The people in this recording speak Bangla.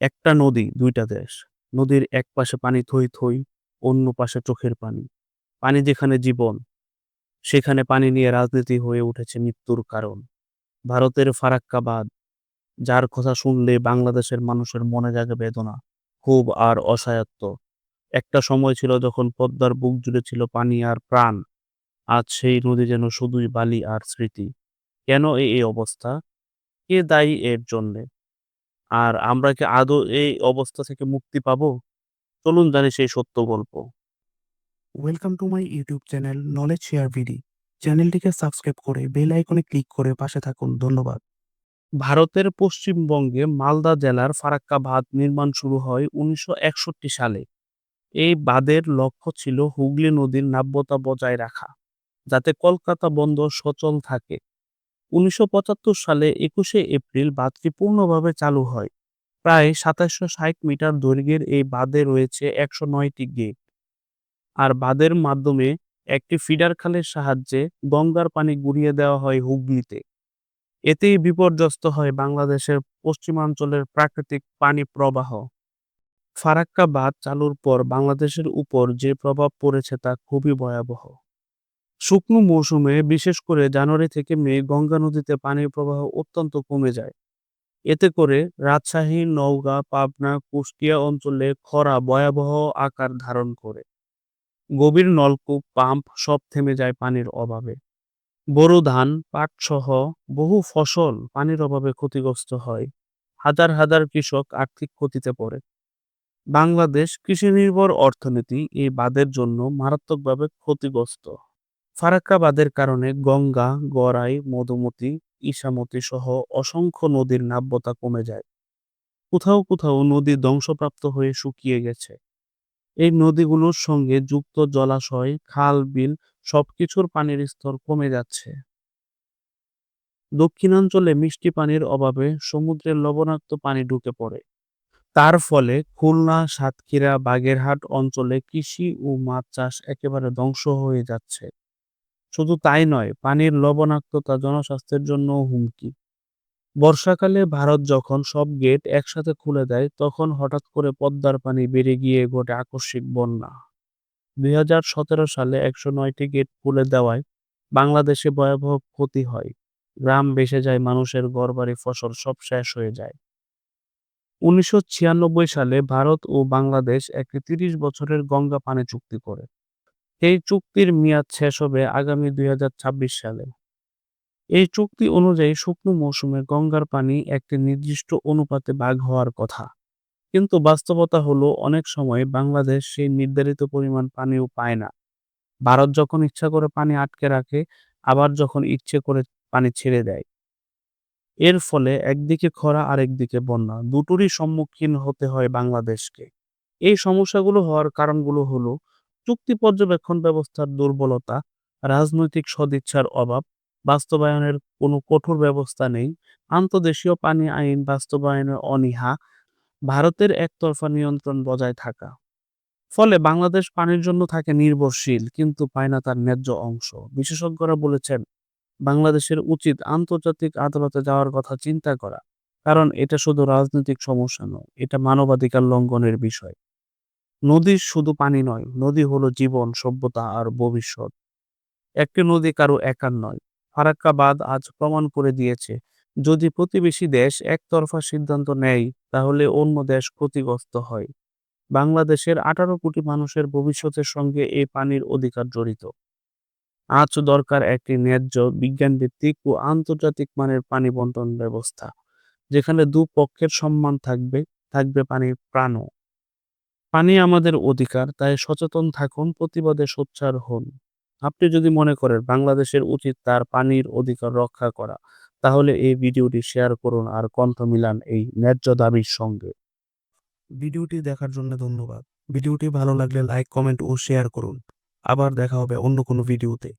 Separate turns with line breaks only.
একটা নদী, দুইটা দেশ। নদীর এক পাশে পানি থই থই, অন্য পাশে চোখের পানি। পানি যেখানে জীবন, সেখানে পানি নিয়ে রাজনীতি হয়ে উঠেছে মৃত্যুর কারণ। ভারতের ফারাক্কাবাদ যার কথা শুনলে বাংলাদেশের মানুষের মনে জাগে বেদনা, ক্ষোভ আর অসহায়ত্ব। একটা সময় ছিল যখন পদ্মার বুক জুড়ে ছিল পানি আর প্রাণ। আজ সেই নদী যেন শুধুই বালি আর স্মৃতি। কেন এই অবস্থা? কে দায়ী এর জন্যে? আর আমরা কি আদৌ এই অবস্থা থেকে মুক্তি পাবো? চলুন জানি সেই সত্য গল্প।
Welcome to my YouTube channel knowledge share ভিডি চ্যানেলটিকে সাবস্ক্রাইব করে বেল আইকনে ক্লিক করে পাশে থাকুন ধন্যবাদ
ভারতের পশ্চিমবঙ্গে মালদা জেলার ফারাক্কা বাঁধ নির্মাণ শুরু হয় উনিশশো একষট্টি সালে। এই বাঁধের লক্ষ্য ছিল হুগলি নদীর নাব্যতা বজায় রাখা, যাতে কলকাতা বন্দর সচল থাকে। উনিশশো পঁচাত্তর সালে একুশে এপ্রিল বাঁধটি পূর্ণভাবে চালু হয়। প্রায় সাতাশশো ষাট মিটার দৈর্ঘ্যের এই বাঁধে রয়েছে একশো নয়টি গেট। আর বাঁধের মাধ্যমে একটি ফিডার খালের সাহায্যে গঙ্গার পানি গুড়িয়ে দেওয়া হয় হুগলিতে। এতেই বিপর্যস্ত হয় বাংলাদেশের পশ্চিমাঞ্চলের প্রাকৃতিক পানি প্রবাহ। ফারাক্কা বাঁধ চালুর পর বাংলাদেশের উপর যে প্রভাব পড়েছে তা খুবই ভয়াবহ। শুকনো মৌসুমে বিশেষ করে জানুয়ারি থেকে মে গঙ্গা নদীতে পানির প্রবাহ অত্যন্ত কমে যায়। এতে করে রাজশাহী, নওগাঁ, পাবনা, কুষ্টিয়া অঞ্চলে খরা ভয়াবহ আকার ধারণ করে। গভীর নলকূপ, পাম্প সব থেমে যায় পানির অভাবে। বোরো ধান, পাট সহ বহু ফসল পানির অভাবে ক্ষতিগ্রস্ত হয়। হাজার হাজার কৃষক আর্থিক ক্ষতিতে পড়ে। বাংলাদেশ কৃষি নির্ভর অর্থনীতি এই বাদের জন্য মারাত্মকভাবে ক্ষতিগ্রস্ত। ফারাক্কা বাঁধের কারণে গঙ্গা, গড়াই, মধুমতি, ইসামতি সহ অসংখ্য নদীর নাব্যতা কমে যায়। কোথাও কোথাও নদী ধ্বংসপ্রাপ্ত হয়ে শুকিয়ে গেছে। এই নদীগুলোর সঙ্গে যুক্ত জলাশয়, খাল, বিল সবকিছুর পানির স্তর কমে যাচ্ছে। দক্ষিণাঞ্চলে মিষ্টি পানির অভাবে সমুদ্রের লবণাক্ত পানি ঢুকে পড়ে। তার ফলে খুলনা, সাতক্ষীরা, বাগেরহাট অঞ্চলে কৃষি ও মাছ চাষ একেবারে ধ্বংস হয়ে যাচ্ছে। শুধু তাই নয়, পানির লবণাক্ততা জনস্বাস্থ্যের জন্যও হুমকি। বর্ষাকালে ভারত যখন সব গেট একসাথে খুলে দেয়, তখন হঠাৎ করে পদ্মার পানি বেড়ে গিয়ে ঘটে আকস্মিক বন্যা। দুই হাজার সতেরো সালে একশো নয়টি গেট খুলে দেওয়ায় বাংলাদেশে ভয়াবহ ক্ষতি হয়। গ্রাম ভেসে যায়, মানুষের ঘরবাড়ি, ফসল সব শেষ হয়ে যায়। উনিশশো ছিয়ানব্বই সালে ভারত ও বাংলাদেশ একটি তিরিশ বছরের গঙ্গা পানি চুক্তি করে। এই চুক্তির মেয়াদ শেষ হবে আগামী দুই হাজার ছাব্বিশ সালে। এই চুক্তি অনুযায়ী শুকনো মৌসুমে গঙ্গার পানি একটি নির্দিষ্ট অনুপাতে ভাগ হওয়ার কথা। কিন্তু বাস্তবতা হলো অনেক সময় বাংলাদেশ সেই নির্ধারিত পরিমাণ পানিও পায় না। ভারত যখন ইচ্ছা করে পানি আটকে রাখে, আবার যখন ইচ্ছে করে পানি ছেড়ে দেয়। এর ফলে একদিকে খরা আরেকদিকে বন্যা, দুটোরই সম্মুখীন হতে হয় বাংলাদেশকে। এই সমস্যাগুলো হওয়ার কারণগুলো হলো চুক্তি পর্যবেক্ষণ ব্যবস্থার দুর্বলতা, রাজনৈতিক সদিচ্ছার অভাব, বাস্তবায়নের কোনো কঠোর ব্যবস্থা নেই, আন্তর্দেশীয় পানি আইন বাস্তবায়নের অনীহা, ভারতের একতরফা নিয়ন্ত্রণ বজায় থাকা। ফলে বাংলাদেশ পানির জন্য থাকে নির্ভরশীল কিন্তু পায় না তার ন্যায্য অংশ। বিশেষজ্ঞরা বলেছেন, বাংলাদেশের উচিত আন্তর্জাতিক আদালতে যাওয়ার কথা চিন্তা করা। কারণ এটা শুধু রাজনৈতিক সমস্যা নয়, এটা মানবাধিকার লঙ্ঘনের বিষয়। নদী শুধু পানি নয়, নদী হলো জীবন, সভ্যতা আর ভবিষ্যৎ। একটি নদী কারও একার নয়। ফারাক্কা বাঁধ আজ প্রমাণ করে দিয়েছে, যদি প্রতিবেশী দেশ একতরফা সিদ্ধান্ত নেয়, তাহলে অন্য দেশ ক্ষতিগ্রস্ত হয়। বাংলাদেশের আঠারো কোটি মানুষের ভবিষ্যতের সঙ্গে এই পানির অধিকার জড়িত। আজ দরকার একটি ন্যায্য, বিজ্ঞানভিত্তিক ও আন্তর্জাতিক মানের পানি বন্টন ব্যবস্থা, যেখানে দুপক্ষের সম্মান থাকবে, থাকবে পানির প্রাণও। পানি আমাদের অধিকার, তাই সচেতন থাকুন, প্রতিবাদে সোচ্চার হন। আপনি যদি মনে করেন বাংলাদেশের উচিত তার পানির অধিকার রক্ষা করা, তাহলে এই ভিডিওটি শেয়ার করুন আর কণ্ঠ মিলান এই ন্যায্য দাবির সঙ্গে।
ভিডিওটি দেখার জন্য ধন্যবাদ ভিডিওটি ভালো লাগলে লাইক কমেন্ট ও শেয়ার করুন আবার দেখা হবে অন্য কোনো ভিডিওতে